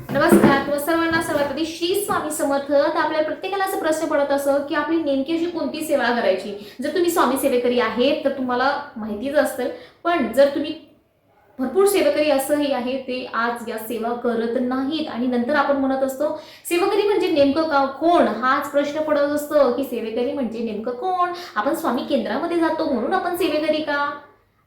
नमस्कार तुम्हा सर्वांना सर्वात आधी श्री स्वामी समर्थ. तर आपल्या प्रत्येकाला असं प्रश्न पडत असं की आपली नेमकी अशी कोणती सेवा करायची? जर तुम्ही स्वामी सेवेकरी आहेत तर तुम्हाला माहितीच असतं. पण जर तुम्ही भरपूर सेवेकरी असंही आहे ते आज या सेवा करत नाहीत. आणि नंतर आपण म्हणत असतो सेवेकरी म्हणजे नेमकं का कोण? हाच प्रश्न पडत असतो की सेवेकरी म्हणजे नेमकं कोण? आपण स्वामी केंद्रामध्ये जातो म्हणून आपण सेवेकरी का?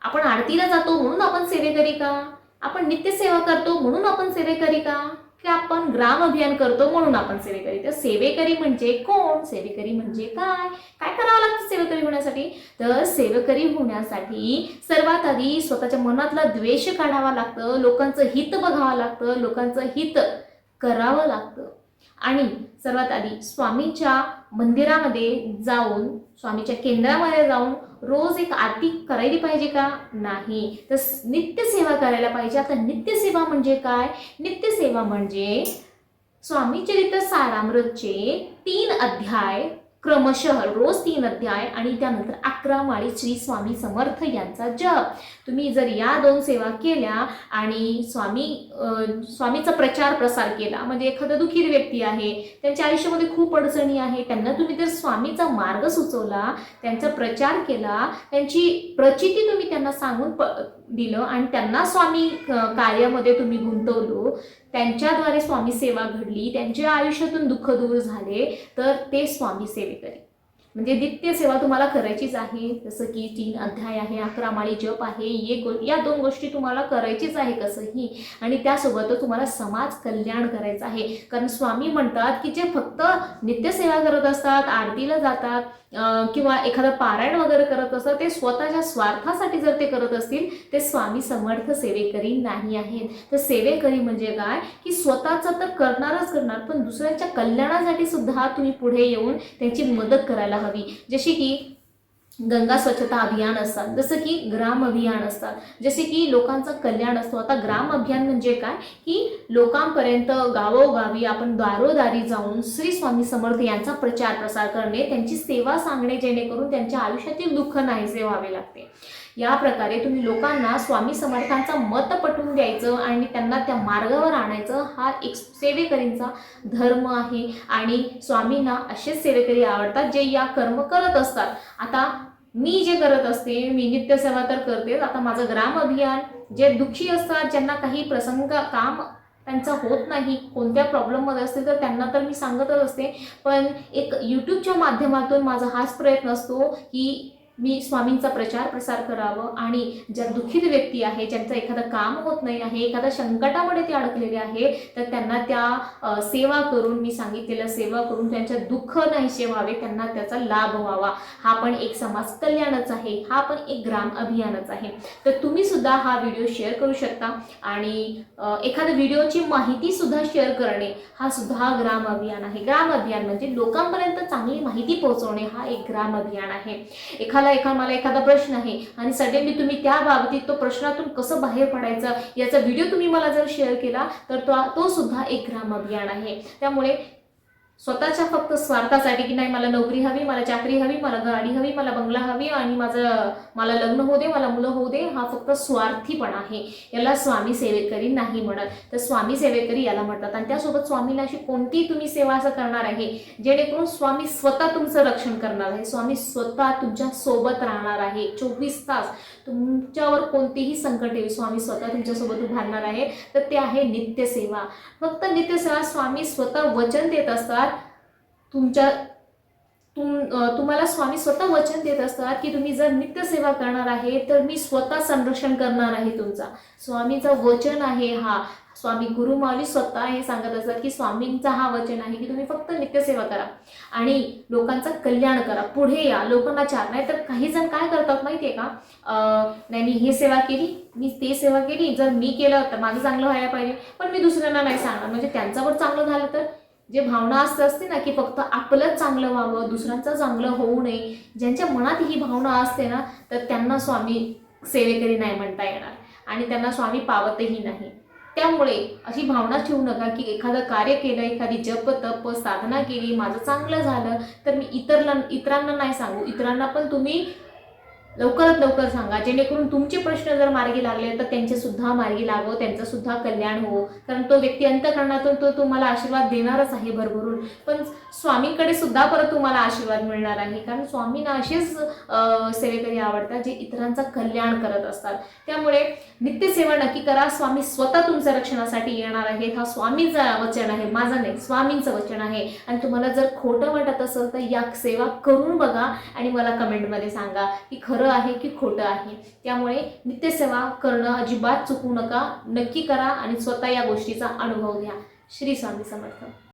आपण आरतीला जातो म्हणून आपण सेवेकरी का? आपण नित्यसेवा करतो म्हणून आपण सेवेकरी का? की आपण ग्राम अभियान करतो म्हणून आपण सेवेकरी. तर सेवेकरी म्हणजे कोण? सेवेकरी म्हणजे काय? काय करावं लागतं सेवेकरी होण्यासाठी? तर सेवेकरी होण्यासाठी सर्वात आधी स्वतःच्या मनातला द्वेष काढावा लागतं लोकांचं हित बघावं लागतं लोकांचं हित करावं लागतं. आणि सर्वात आधी स्वामींच्या मंदिरामध्ये जाऊन स्वामीच्या केंद्रामध्ये जाऊन रोज एक आरती करायली पाहिजे का? नाही. तर नित्यसेवा करायला पाहिजे. आता नित्यसेवा म्हणजे काय? नित्यसेवा म्हणजे स्वामी चरित्र सारामृतचे तीन अध्याय क्रमशः रोज तीन अध्याय आणि त्यानंतर अकरा माळी श्री स्वामी समर्थ यांचा जप. तुम्ही जर या दोन सेवा केल्या आणि स्वामी स्वामीचा प्रचार प्रसार केला म्हणजे एखादा दुखीर व्यक्ती आहे त्यांच्या आयुष्यामध्ये खूप अडचणी आहे त्यांना तुम्ही जर स्वामीचा मार्ग सुचवला त्यांचा प्रचार केला त्यांची प्रचिती तुम्ही त्यांना सांगून प दिलं आणि त्यांना स्वामी कार्यामध्ये तुम्ही गुंतवलो त्यांच्याद्वारे स्वामी सेवा घडली त्यांच्या आयुष्यातून दुःख दूर झाले तर ते स्वामी सेवेकरी म्हणजे नित्य सेवा तुम्हाला करायचीच आहे जसं की तीन अध्याय आहे अकरा माळी जप आहे ये गो या दोन गोष्टी तुम्हाला करायचीच आहे कसंही. आणि त्यासोबतच तुम्हाला समाज कल्याण करायचं आहे. कारण स्वामी म्हणतात की जे फक्त नित्यसेवा करत असतात आरतीला जातात किंवा एखादं पारायण वगैरे करत असतात ते स्वतःच्या स्वार्थासाठी जर ते करत असतील ते स्वामी समर्थ सेवेकरी नाही आहेत. तर सेवेकरी म्हणजे काय? की स्वतःचं तर करणारच करणार पण दुसऱ्यांच्या कल्याणासाठी सुद्धा तुम्ही पुढे येऊन त्यांची मदत करायला हवी. जशी की गंगा स्वच्छता अभियान असतात जसं की ग्राम अभियान असतात जसे की लोकांचं कल्याण असतो. आता ग्राम अभियान म्हणजे काय? की लोकांपर्यंत गावोगावी आपण दारोदारी जाऊन श्री स्वामी समर्थ यांचा प्रचार प्रसार करणे त्यांची सेवा सांगणे जेणेकरून त्यांच्या आयुष्यातील दुःख नाहीसे व्हावे लागते. या प्रकारे तुम्ही लोकांना स्वामी समर्थांचा मत पटवून द्यायचं आणि त्यांना त्या मार्गावर आणायचं हा एक सेवेकरींचा धर्म आहे. आणि स्वामींना असेच सेवेकरी आवडतात जे या कर्म करत असतात. आता मी जे करत असते मी नित्यसेवा तर करतेच आता माझं ग्राम अभियान जे दुःखी असतात ज्यांना काही प्रसंग काम त्यांचं होत नाही कोणत्या प्रॉब्लेममध्ये असतील तर त्यांना तर मी सांगतच असते. पण एक यूट्यूबच्या माध्यमातून माझा हाच प्रयत्न असतो की मी स्वामींचा प्रचार प्रसार करावं आणि ज्या दुःखित व्यक्ती आहे ज्यांचं एखादं काम होत नाही आहे एखाद्या संकटामध्ये ते अडकलेले आहे तर त्यांना त्या सेवा करून मी सांगितलेल्या सेवा करून त्यांच्या दुःख नाहीसे व्हावे त्यांना त्याचा लाभ व्हावा. हा पण एक समाज कल्याणच आहे हा पण एक ग्राम अभियानच आहे. तर तुम्ही सुद्धा हा व्हिडिओ शेअर करू शकता आणि एखाद्या व्हिडिओची माहिती सुद्धा शेअर करणे हा सुद्धा ग्राम अभियान आहे. ग्राम अभियान म्हणजे लोकांपर्यंत चांगली माहिती पोहोचवणे हा एक ग्राम अभियान आहे. एखादा एखादा मला एखादा प्रश्न आहे आणि सडनली तुम्ही त्या बाबतीत तो प्रश्नातून कसं बाहेर पडायचं याचा व्हिडिओ तुम्ही मला जर शेअर केला तर तो तो सुद्धा एक ग्राम अभियान आहे. त्यामुळे स्वतःच्या फक्त स्वार्थासाठी की नाही मला नोकरी हवी मला चाकरी हवी मला गाडी हवी मला बंगला हवी आणि माझं मला लग्न होऊ दे मला मुलं होऊ दे हा फक्त स्वार्थीपणा आहे. याला स्वामी सेवेकरी नाही म्हणत. तर स्वामी सेवेकरी याला म्हणतात. आणि त्यासोबत स्वामीला अशी कोणतीही तुम्ही सेवा असं करणार आहे जेणेकरून स्वामी स्वतः तुमचं रक्षण करणार आहे. स्वामी स्वतः तुमच्यासोबत राहणार आहे. चोवीस तास तुमच्यावर कोणतीही संकट येईल स्वामी स्वतः तुमच्यासोबत उभारणार आहे. तर ते आहे नित्यसेवा. फक्त नित्यसेवा स्वामी स्वतः वचन देत असतात. तुमच्या तुम तुम्हाला स्वामी स्वतः वचन देत असतात की तुम्ही जर नित्यसेवा करणार आहे तर मी स्वतः संरक्षण करणार आहे तुमचा. स्वामीचं वचन आहे हा. स्वामी गुरुमाऊली स्वतः हे सांगत असतात की स्वामींचा हा वचन आहे की तुम्ही फक्त नित्यसेवा करा आणि लोकांचं कल्याण करा. पुढे या. लोकांना चार नाही तर काही जण काय करतात माहिती आहे का नाही मी हे सेवा केली मी ते सेवा केली. जर मी केलं तर माझं चांगलं व्हायला पाहिजे. पण मी दुसऱ्यांना नाही सांगणार. म्हणजे त्यांच्यावर चांगलं झालं तर. जे भावना असते असते ना की फक्त आपलंच चांगलं व्हावं दुसऱ्यांचं चांगलं होऊ नये ज्यांच्या मनात ही भावना असते ना तर त्यांना स्वामी सेवेकरी नाही म्हणता येणार. आणि त्यांना स्वामी पावतही नाही. त्यामुळे अशी भावना ठेवू नका की एखादं कार्य केलं एखादी जप तप साधना केली माझं चांगलं झालं तर मी इतरला इतरांना नाही सांगू. इतरांना पण तुम्ही लवकरात लवकर सांगा. जेणेकरून तुमचे प्रश्न जर मार्गी लागले तर त्यांचे सुद्धा मार्गी लागो त्यांचं सुद्धा कल्याण हो. कारण तो व्यक्ती अंतकरणातून तो तुम्हाला आशीर्वाद देणारच आहे भरभरून. पण स्वामींकडे सुद्धा परत तुम्हाला आशीर्वाद मिळणार आहे कारण स्वामींना असेच सेवेकरी आवडतात जे इतरांचं कल्याण करत असतात. त्यामुळे नित्यसेवा नक्की करा. स्वामी स्वतः तुमच्या रक्षणासाठी येणार आहेत. हा स्वामींचं वचन आहे. माझं नाही स्वामींचं वचन आहे. आणि तुम्हाला जर खोटं वाटत असेल तर या सेवा करून बघा आणि मला कमेंटमध्ये सांगा की खरं खरं आहे की खोटं आहे? त्यामुळे नित्यसेवा करणं अजिबात चुकू नका. नक्की करा आणि स्वतः या गोष्टीचा अनुभव घ्या. श्री स्वामी समर्थ.